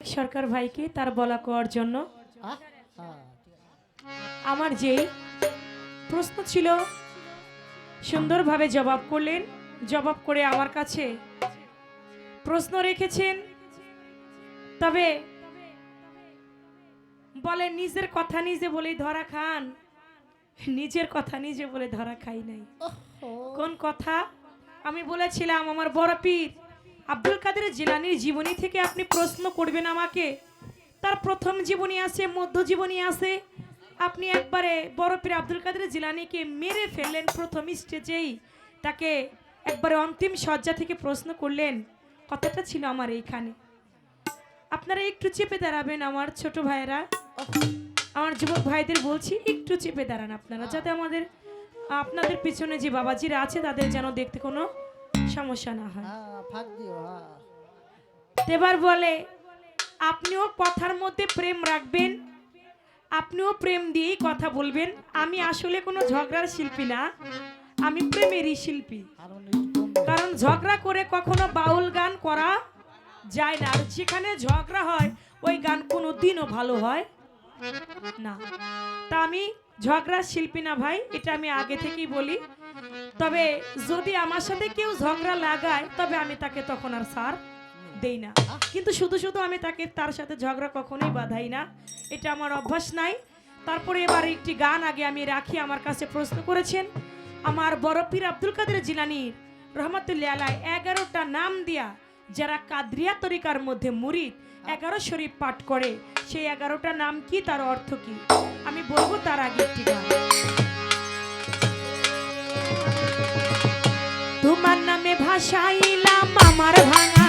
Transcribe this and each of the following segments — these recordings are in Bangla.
সরকার ভাইকে তার বলা করার জন্য। আমার যেই প্রশ্ন ছিল সুন্দরভাবে জবাব করলেন জবাব করে আমার কাছে প্রশ্ন রেখেছেন। তবে বলে নিজের কথা নিজে বলেই ধরা খান। নিজের কথা নিজে বলে ধরা খাই নাই। কোন কথা? আমি বলেছিলাম আমার বড় পীর। আব্দুল কাদের জিলানির জীবনী থেকে আপনি প্রশ্ন করবেন আমাকে। তার প্রথম জীবনী আছে, মধ্য জীবনী আছে। আপনি একবারে বড় পীর আব্দুল কাদের জিলানিকে মেরে ফেললেন প্রথম স্টেজেই। তাকে একবারে অন্তিম শয্যা থেকে প্রশ্ন করলেন, কথাটা ছিল আমার এইখানে। আপনারা একটু চেপে দাঁড়াবেন আমার ছোট ভাইয়েরা। আমার যুবক ভাইদের বলছি, একটু চেপে দাঁড়ান আপনারা, যাতে আমাদের, আপনাদের পিছনে যে বাবাজিরা আছে, তাদের যেন দেখতে কোনো সমস্যা না হয়। হ্যাঁ, হ্যাঁ। এবার বলে আপনিও কথার মধ্যে প্রেম রাখবেন আপনিও প্রেম দিয়েই কথা বলবেন। আমি আসলে কোনো ঝগড়ার শিল্পী না আমি প্রেমেরই শিল্পী। কারণ ঝগড়া করে কখনো বাউল গান করা যায় না। আর যেখানে ঝগড়া হয় ওই গান কোনো দিনও ভালো হয় না। তা আমি ঝগড়ার শিল্পী না ভাই এটা আমি আগে থেকেই বলি। তবে যদি আমার সাথে কেউ ঝগড়া লাগায়, তবে আমি তাকে তখন আর সার দেই না। কিন্তু শুধু শুধু আমি তাকে তার সাথে ঝগড়া কখনোই বাধাই না। এটা আমার অভ্যাস নাই। তারপরে এবার একটি গান আগে আমি রাখি, আমার কাছে প্রশ্ন করেছেন, আমার বড় পীর আব্দুল কাদের জিলানির রহমতুল্লাহ আলাই এগারোটা নাম দিয়া যারা কাদরিয়া তরিকার মধ্যে মুরিদ এগারো শরীফ পাঠ করে, সেই এগারোটা নাম কি? তার অর্থ কি? আমি বলব তার আগে একটি গান। তোমার নামে ভাষাইলাম আমার ভাঙা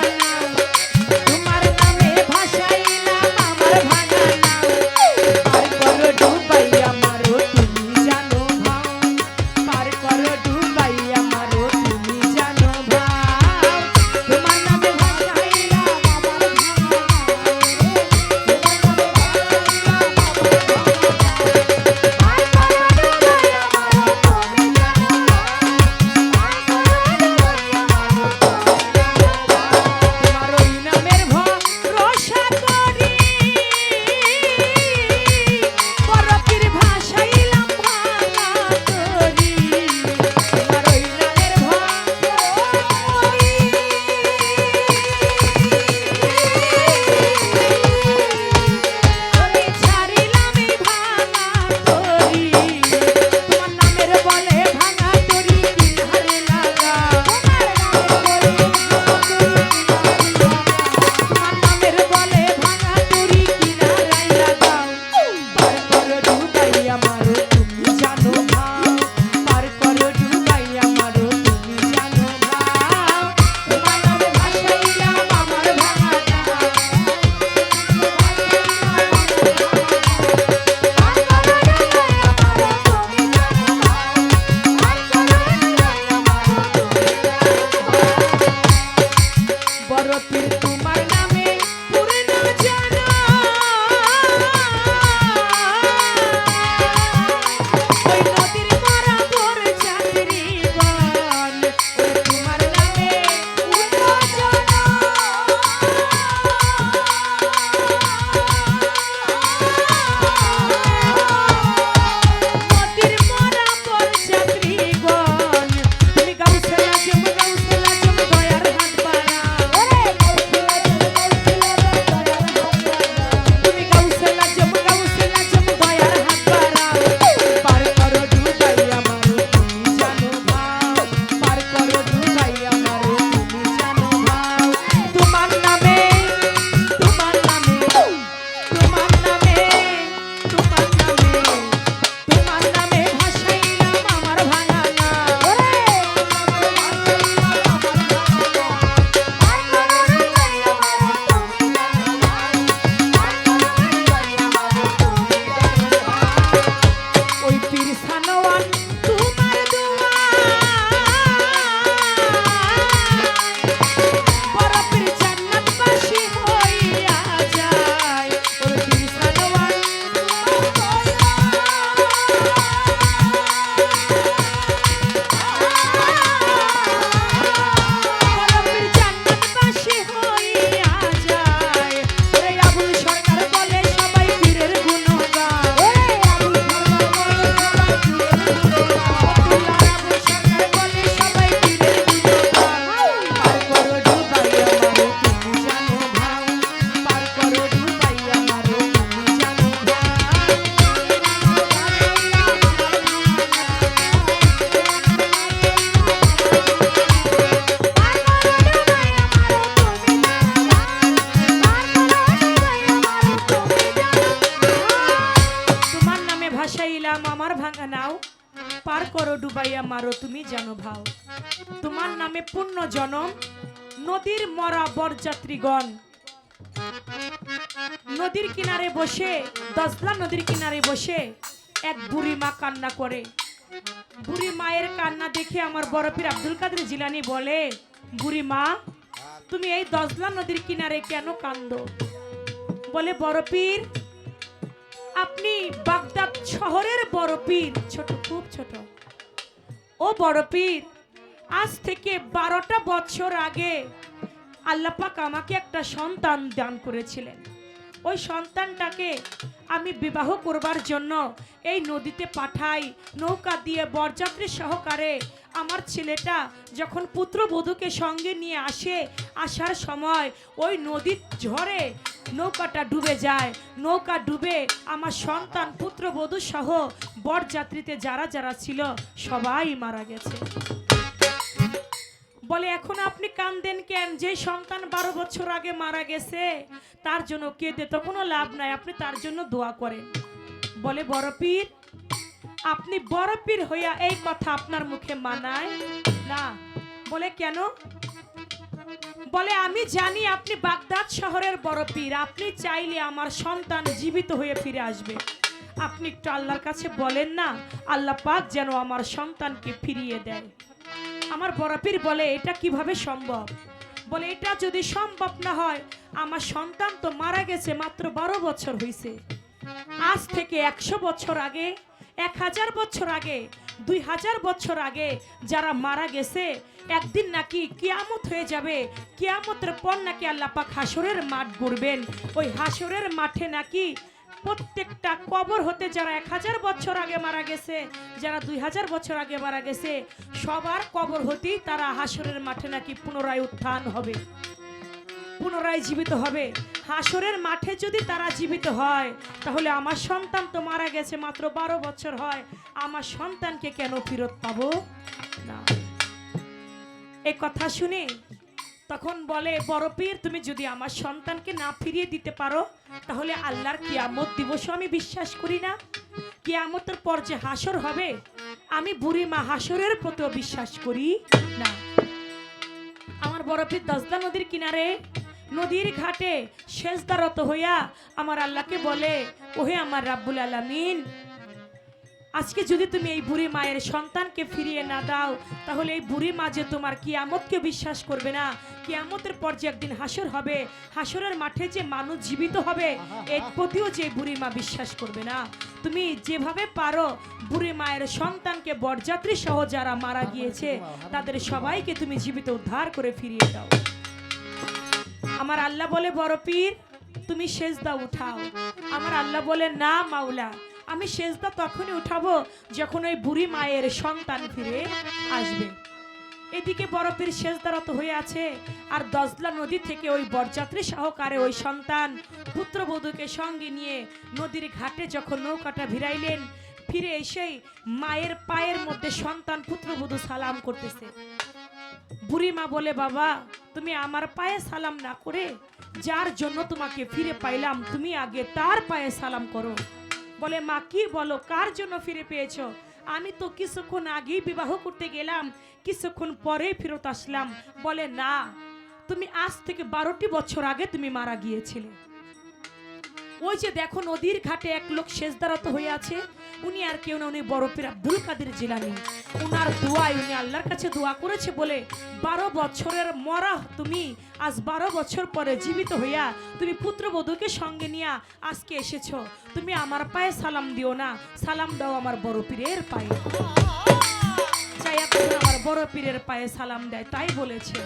নদীর মরা বরযাত্রীগণ। নদীর কিনারে বসে দশলা নদীর কিনারে বসে এক বুড়ি মা কান্না করে। বুড়ি মায়ের কান্না দেখে আমার বরফির আব্দুল কাদের জিলানি বলে, বুড়ি মা, তুমি এই দশলা নদীর কিনারে কেন কান্দো? বলে বরফির আপনি বাগদাদ শহরের বরফির ছোট, খুব ছোট। ও বড়পীর আজ থেকে বারোটা বছর আগে আল্লাপাক আমাকে একটা সন্তান দান করেছিলেন। ওই সন্তানটাকে আমি বিবাহ করবার জন্য এই নদীতে পাঠাই, নৌকা দিয়ে বরযাত্রী সহকারে আমার ছেলেটা যখন পুত্রবধূকে সঙ্গে নিয়ে আসে, আসার সময় ওই নদীর ঝড়ে নৌকাটা ডুবে যায়। নৌকা ডুবে আমার সন্তান, পুত্রবধূ সহ বরযাত্রীতে যারা যারা ছিল সবাই মারা গেছে। বলে, এখন আপনি কান্দেন কেন? যে সন্তান বারো বছর আগে মারা গেছে, তার জন্য কেঁদে তো কোনো লাভ নাই। আপনি তার জন্য দোয়া করেন। বলে, বড় পীর, আপনি বড় পীর হইয়া এই কথা আপনার মুখে মানায় না। বলে, কেন? বলে, আমি জানি আপনি বাগদাদ শহরের বড় পীর। আপনি চাইলে আমার সন্তান জীবিত হয়ে ফিরে আসবে। আপনি একটু আল্লাহর কাছে বলেন না, আল্লাহ পাক যেন আমার সন্তানকে ফিরিয়ে দেয়। আমার বরাপির বলে, এটা কীভাবে সম্ভব? বলে, এটা যদি সম্ভব না হয়, আমার সন্তান তো মারা গেছে মাত্র বারো বছর হয়েছে আজ থেকে একশো বছর আগে, এক হাজার বছর আগে, দুই হাজার বছর আগে যারা মারা গেছে, একদিন নাকি কিয়ামত হয়ে যাবে। কিয়ামতের পর নাকি আল্লাহ পাক হাসরের মাঠ গড়বেন। ওই হাসরের মাঠে নাকি প্রত্যেকটা কবর হতে যারা এক হাজার বছর আগে মারা গেছে, যারা দুই হাজার বছর আগে মারা গেছে, সবার কবর হতেই তারা হাসরের মাঠে নাকি পুনরায় উত্থান হবে, পুনরায় জীবিত হবে। হাসরের মাঠে যদি তারা জীবিত হয়, তাহলে আমার সন্তান তো মারা গেছে, মাত্র বারো বছর হয়, আমার সন্তানকে কেন ফেরত পাবো? না। এই কথা শুনে তখন বলে, বড় পীর, তুমি যদি আমার সন্তানকে না ফিরিয়ে দিতে পারো, তাহলে আল্লাহর কিয়ামত দিবস আমি বিশ্বাস করি না। কিয়ামতের পর যে হাসর হবে, আমি বুড়ি মা হাসরের প্রতিও বিশ্বাস করি না। আমার বরফির দশদা নদীর কিনারে, নদীর ঘাটে শেষদারত হইয়া আমার আল্লাহকে বলে, ওহে আমার রাব্বুল আলামিন আজকে যদি তুমি এই বুড়ি মায়ের সন্তানকে ফিরিয়ে না দাও তাহলে এই বুড়ি মা যে তোমার কিয়ামতকে বিশ্বাস করবে না। কিয়ামতের পর যে একদিন হাসর হবে হাসরের মাঠে যে মানুষ জীবিত হবে এর প্রতিও যে বুড়ি মা বিশ্বাস করবে না। তুমি যেভাবে পারো বুড়ি মায়ের সন্তানকে বরযাত্রী সহ যারা মারা গিয়েছে তাদের সবাইকে তুমি জীবিত উদ্ধার করে ফিরিয়ে দাও। আমার আল্লাহ বলে বড় পীর তুমি সেজদা উঠাও। আমার আল্লাহ বলে না মাওলা আমি সেজদা তখনই উঠাবো যখন ওই বুড়ি মায়ের সন্তান ফিরে আসবে। এদিকে বরফের শেষদারত হয়ে আছে আর দজলা নদী থেকে ওই বরযাত্রী সহকারে ওই সন্তান পুত্রবধূকে সঙ্গে নিয়ে নদীর ঘাটে যখন নৌকাটা ভিড়াইলেন, ফিরে এসেই মায়ের পায়ের মধ্যে সন্তান পুত্রবধূ সালাম করতেছে। বুড়ি মা বলে, বাবা, তুমি আমার পায়ে সালাম না করে যার জন্য তোমাকে ফিরে পাইলাম, তুমি আগে তার পায়ে সালাম করো। বলে, মা, কি বলো? কার জন্য ফিরে পেয়েছ? আমি তো কিছুক্ষণ আগেই বিবাহ করতে গেলাম, কিছুক্ষণ পরেই ফেরত আসলাম। বলে, না, তুমি আজ থেকে বারোটি বছর আগে তুমি মারা গিয়েছিলে। ওই যে দেখো, নদীর ঘাটে এক লোক শেষদারত হয়ে আছে। উনি আর কেউ না, উনি বরফের আব্দুল কাদের জিলানি। উনার দোয়ায় উনি আল্লাহর কাছে দোয়া করেছে বলে বারো বছরের মরা তুমি, আজ বারো বছর পরে জীবিত হইয়া তুমি পুত্রবধূকে সঙ্গে নিয়া আজকে এসেছ। তুমি আমার পায়ে সালাম দিও না, সালাম দাও আমার বড় পীরের পায়ে। চাই আমার বড় পীরের পায়ে সালাম দেয়, তাই বলেছে।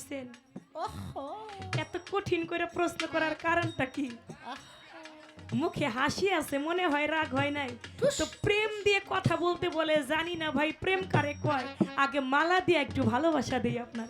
হইছেন এত কঠিন করে প্রশ্ন করার কারণটা কি? মুখে হাসি আছে মনে হয় রাগ হয় নাই। তো প্রেম দিয়ে কথা বলতে বলে জানি না ভাই প্রেম কারে কয়? আগে মালা দিয়ে একটু ভালোবাসা দিই আপনার।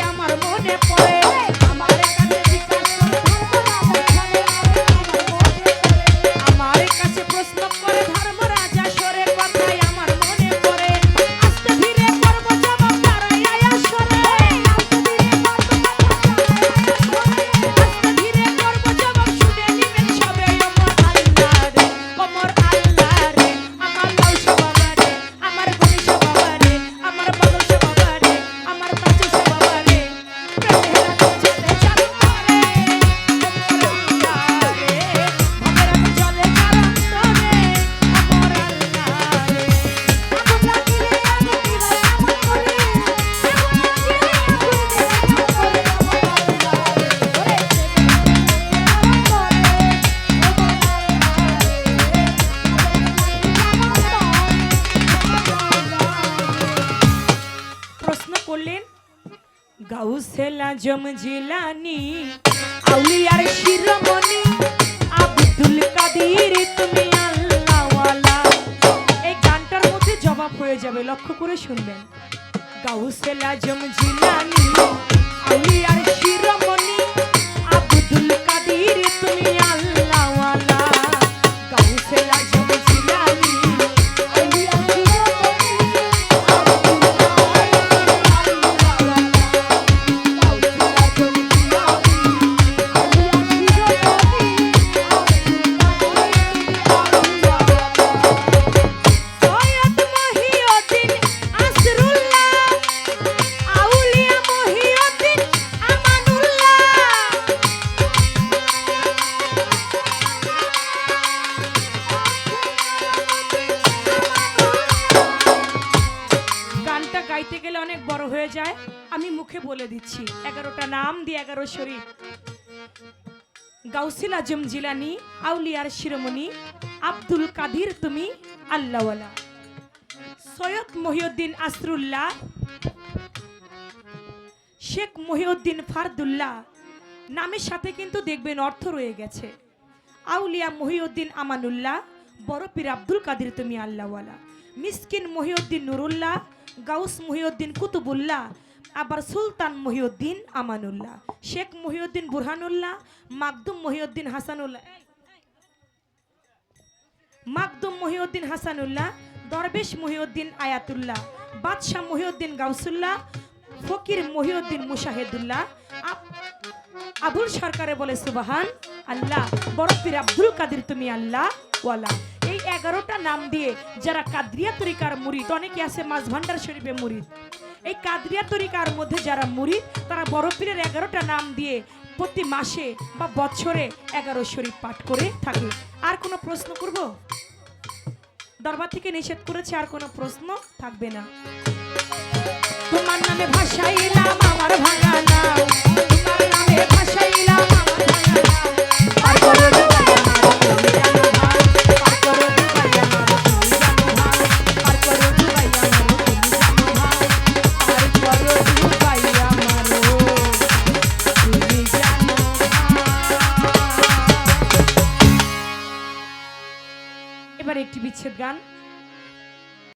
আমার মনে গাউসিল আজম জিলানি আউলিয়ার শিরোমণি আব্দুল কাদির তুমি আল্লাহওয়ালা সৈয়দ মহিউদ্দিন আসরুল্লাহ শেখ মহিউদ্দিন ফারদুল্লাহ নামের সাথে কিন্তু দেখবেন অর্থ রয়ে গেছে। আউলিয়া মহিউদ্দিন আমানুল্লাহ, বড় পীর আব্দুল কাদির তুমি, আল্লাহওয়ালা। মিসকিন মহিউদ্দিন নুরুল্লাহ, গাউস মহিউদ্দিন কুতুবুল্লাহ আবার সুলতান মহিউদ্দিন আমানুল্লাহ, শেখ মহিউদ্দিন বুরহানুল্লাহ, মাকদুম মহিউদ্দিন হাসানুল্লাহ। মাকদুম মহিউদ্দিন হাসানুল্লাহ, দরবেশ মহিউদ্দিন আয়াতুল্লাহ, বাদশাহ মহিউদ্দিন গাউসুল্লাহ, ফকির মহিউদ্দিন মুশাহিদুল্লাহ আবুল সরকারে বলে সুবাহান আল্লাহ, বড় পীর আব্দুল কাদির তুমি আল্লাহ ওয়ালা। এই এগারোটা নাম দিয়ে যারা কাদরিয়া তরিকার মুরিদ, অনেকে আছে মাছ ভান্ডার শরীফে মুরিদ। এই কাদরিয়া তরিকার মধ্যে যারা মুরিদ, তারা বড় পীরের এগারোটা নাম দিয়ে প্রতি মাসে বা বছরে এগারো শরীফ পাঠ করে থাকে। আর কোনো প্রশ্ন করব? দরবার থেকে নিষেধ করেছে, আর কোনো প্রশ্ন থাকবে না। তোমার নামে ভাসাইলাম আমার ভাঙা নামে।